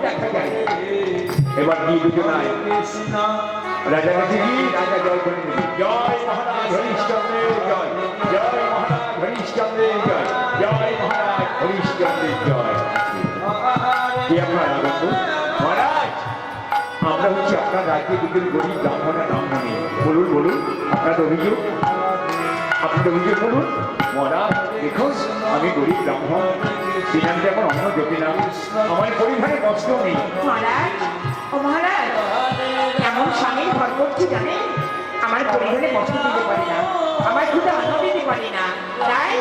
দেখা যায় এবার কি দুজনায় রাজা কাছে গিয়ে রাজা জয় করে জয় মহারাজ। হরিশ্চন্দ্রের জয়। জয় মহারাজ। হরিশ্চন্দ্রের জয়। জয় মহারাজ। হরিশ্চন্দ্রের জয়। কি আপনার মহারাজ। আমরা হচ্ছে আপনার রাজ্যে দুজন গরিব ব্রাহ্মণের নাম নেই বলুন বলুন আপনার অভিযোগ? আপনার অভিযোগ বলুন। মহারাজ। দেখুন আমি গরিব ব্রাহ্মণ। সিনান্তে এখন অন্য যোগী না আমার পরিবারে কষ্ট নেই। মহারাজ ও মহারাজ এমন ঘর করছি জানেন? আমার পরিবারে কষ্ট দিতে পারি না আমার খুব আনন্দ দিতে পারি না। তাই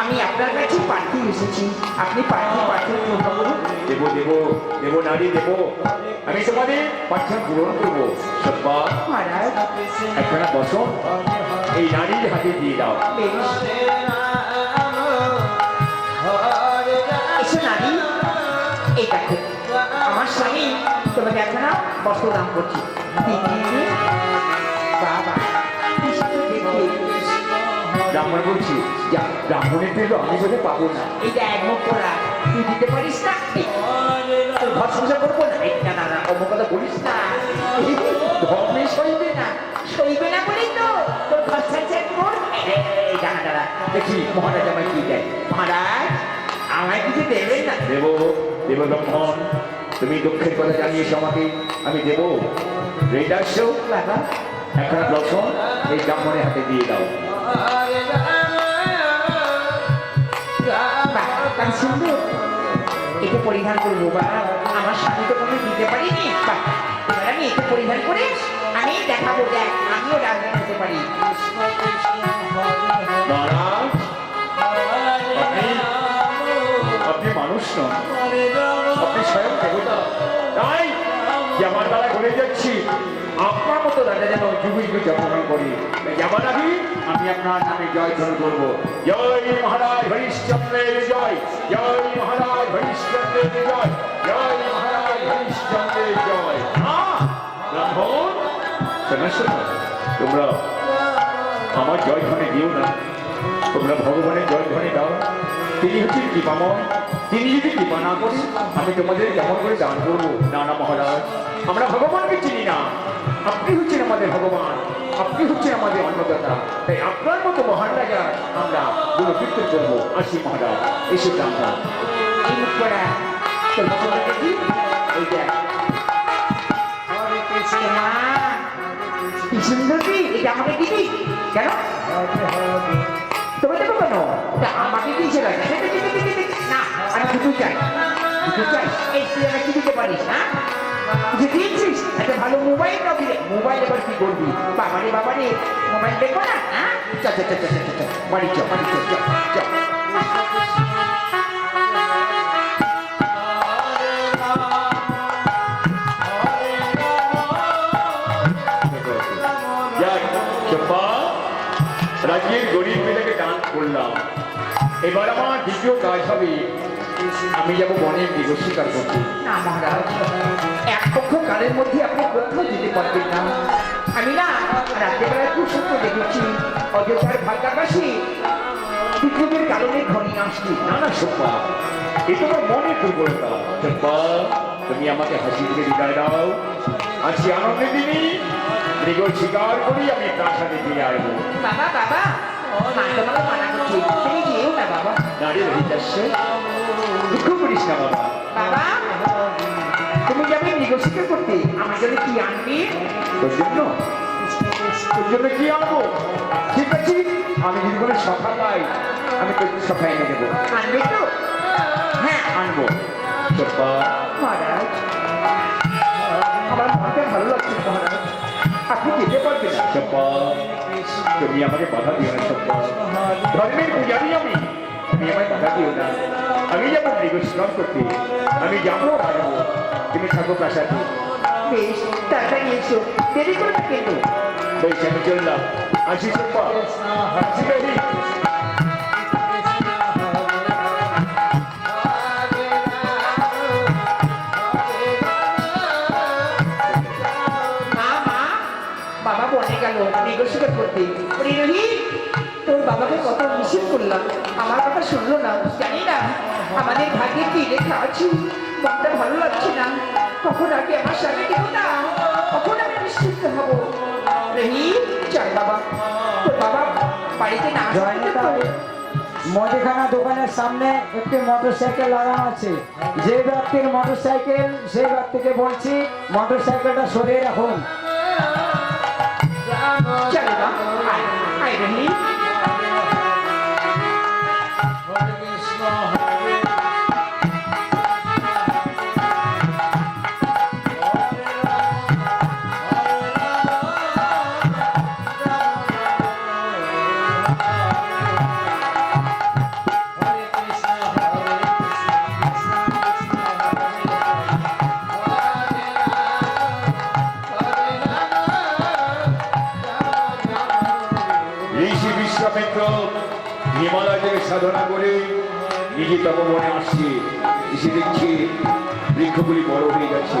আমি আপনার কাছে পার্থী এসেছি। আপনি পার্থী পূর্ণ করুন দেব দেব দেব নারী দেব। আমি তোমাদের পাঠ্য পূরণ করব। সব্বা মহারাজ। একখানা বসন এই নারীর হাতে দিয়ে দাও। বেশ। দেখো। আমার স্বামী তোমাকে একখানা বস্ত্র দান করছি বাবা ব্রাহ্মণ বলছি যা ব্রাহ্মণের পেল আমি বোধহয় পাবো না। এটা এক করা। তুই দিতে পারিস না? ঘর সংসার করব না? এই না না অমুক কথা বলিস না। ধর্মে সইবে না। সইবে না বলেই তো। তোর ঘর সংসার দেখি মহারাজ আমায় কি দেয়। মহারাজ আমায় কিছু দেবেন না? দেব। ব্রাহ্মণ তুমি দুঃখের কথা জানিয়েছো আমাকে আমি দেব। রেডি আসছো একখানা দর্শন এই ব্রাহ্মণের হাতে দিয়ে দাও। সুন্দর। এটা পরিধান করব বা আমার স্বামী তো কোনো দিতে পারিনি। এবার আমি এটা পরিধান করে আমি দেখাবো দেখ আমিও রাজনীতি হতে পারি। আপনি আপনি স্বয়ং দেবতা। তাই যে আমার দ্বারা বলে যাচ্ছি, আপনার মতো রাজা যেন যুগে যুগে করি। যেমন আমি আমি আপনার নামে জয় ধ্বনি করব। জয় মহারাজ হরিশ্চন্দ্রের জয় জয় মহারাজ হরিশ্চন্দ্রের জয় জয় মহারাজ হরিশ্চন্দ্রের জয়! ব্রাহ্মণ, তোমরা আমার জয় ধ্বনি দিও না। তোমরা ভগবানের জয় ধ্বনি দাও তিনি হচ্ছেন কৃপাময় তিনি যদি কৃপা না করেন আমি তোমাদের কেমন করে দান করব না না মহারাজ? আমরা ভগবানকে চিনি না। আপনি হচ্ছেন আমাদের ভগবান আপনি হচ্ছেন আমাদের অন্নদাতা। তাই আপনার মতো মহান রাজা আমরা গুলো কীর্তন করব। আসি মহারাজ এসে আমরা এই মুখ করা তোর ভগবান দেখি এই দেখ। মা, কি সুন্দর তুই এটা আমাকে দিবি কেন? তবে এটা আমাকে দিয়েছে না না আমি দুটো চাই। চাই। তুই আমাকে দিতে পারিস না যে দিয়েছিস, একটা ভালো মোবাইল না দিলে? মোবাইল এবার কি করবি? বাবারে বাবারে মোবাইল দেখব না হ্যাঁ? চল রাজ্যের গরিব মেয়েটাকে দান করলাম। এবার আমার দ্বিতীয় কাজ হবে আমি যাব বনের মৃগ শিকার করতে। না মহারাজ এক পক্ষ কালের মধ্যে আপনি কোথাও যেতে পারবেন না। আমি না রাত্রেবেলায় খুব সত্য দেখেছি অযোধ্যার ভাগ্যাকাশে পৃথিবীর কারণে ঘনি আসছে না না চম্পা এ তোমার মনের দুর্বলতা। চম্পা তুমি আমাকে হাসি দিয়ে বিদায় দাও। আজকে আনন্দের দিনই মৃগ শিকার করি আমি প্রাসাদে ফিরে আসব। বাবা বাবা। বাবা তুমি যাবে মৃগশিকার করতে আমার জন্য কি আনবে তোর কি আনব ঠিক আছে আমি যদি কোনো সখা পাই আমি তোর সখা এনে দেবো আনবে তো হ্যাঁ আনব মহারাজ, আমার মনটা ভালো লাগছে, মহারাজ। আপনি যেতে পারবেন চম্পা তুমি আমাকে বাধা দিও না সত্য। ধর্মের পূজারি আমি তুমি আমায় বাধা দিও না। আমি যাব মৃগস্নান করতে আমি যাব রাখব তুমি থাকো প্রাসাদে। বেশ তাড়াতাড়ি এসো দেরি করবে কিন্তু বেশ আমি চললাম। আসি চম্পা নিষেধ করলাম। আমার কথা শুনলো না জানি না। আমাদের ভাগ্যে কি লেখা আছে মনটা ভালো লাগছে না। কখন আগে আমার স্বামী দেব না কখন আমি নিশ্চিত হব? রহি চল বাবা। তোর বাবা বাড়িতে না জয়নিতা দোকানের সামনে একটি মোটরসাইকেল লাগানো আছে। যে ব্যক্তির মোটরসাইকেল সেই ব্যক্তিকে বলছি মোটরসাইকেলটা সরিয়ে রাখুন। চল মা আয় আয় রহি। হিমালয় থেকে সাধনা করে নিজে তপবনে আসছে এসে দেখছি বৃক্ষগুলি বড় হয়ে গেছে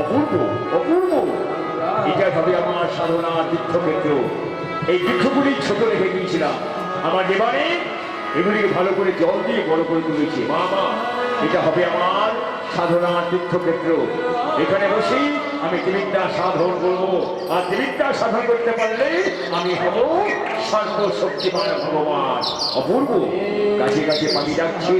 অপূর্ব অপূর্ব। এটা হবে আমার সাধনা তীর্থক্ষেত্র। এই বৃক্ষগুলি ছোট রেখে দিয়েছিলাম আমার দেবানে এগুলিকে ভালো করে জল দিয়ে বড় করে তুলেছি। মা মা, এটা হবে আমার সাধনার তীর্থক্ষেত্র। এখানে বসেই আমি ত্রিবিদ্যা সাধন করব। আর ত্রিবিদ্যা সাধন করতে পারলে আমি হব সর্বশক্তিমান ভগবান। অপূর্ব। কাছে কাছে পাখি যাচ্ছে।